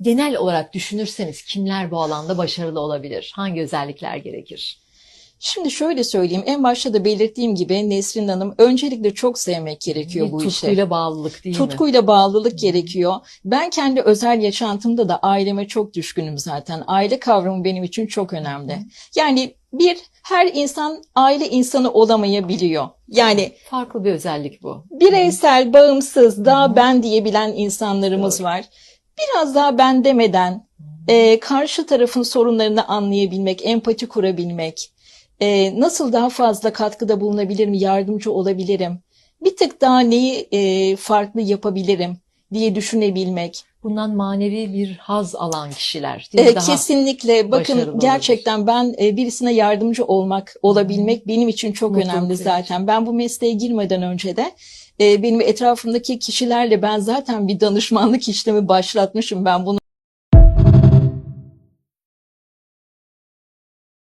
Genel olarak düşünürseniz kimler bu alanda başarılı olabilir? Hangi özellikler gerekir? Şimdi şöyle söyleyeyim. En başta da belirttiğim gibi Nesrin Hanım öncelikle çok sevmek gerekiyor Bir bu işi. tutkuyla bağlılık değil mi? Tutkuyla bağlılık gerekiyor. Ben kendi özel yaşantımda da aileme çok düşkünüm zaten. Aile kavramı benim için çok önemli. Yani bir, her insan aile insanı olamayabiliyor. Yani Farklı bir özellik bu. bireysel, bağımsız, daha ben diyebilen insanlarımız var. Biraz daha ben demeden e, karşı tarafın sorunlarını anlayabilmek, empati kurabilmek, e, nasıl daha fazla katkıda bulunabilirim, yardımcı olabilirim, bir tık daha neyi e, farklı yapabilirim diye düşünebilmek. Bundan manevi bir haz alan kişiler. Değil E, mi? Daha kesinlikle bakın gerçekten ben e, birisine yardımcı olmak, olabilmek benim için çok Mutluluk önemli verici. zaten. Ben bu mesleğe girmeden önce de e, benim etrafımdaki kişilerle ben zaten bir danışmanlık işlemi başlatmışım. Ben bunu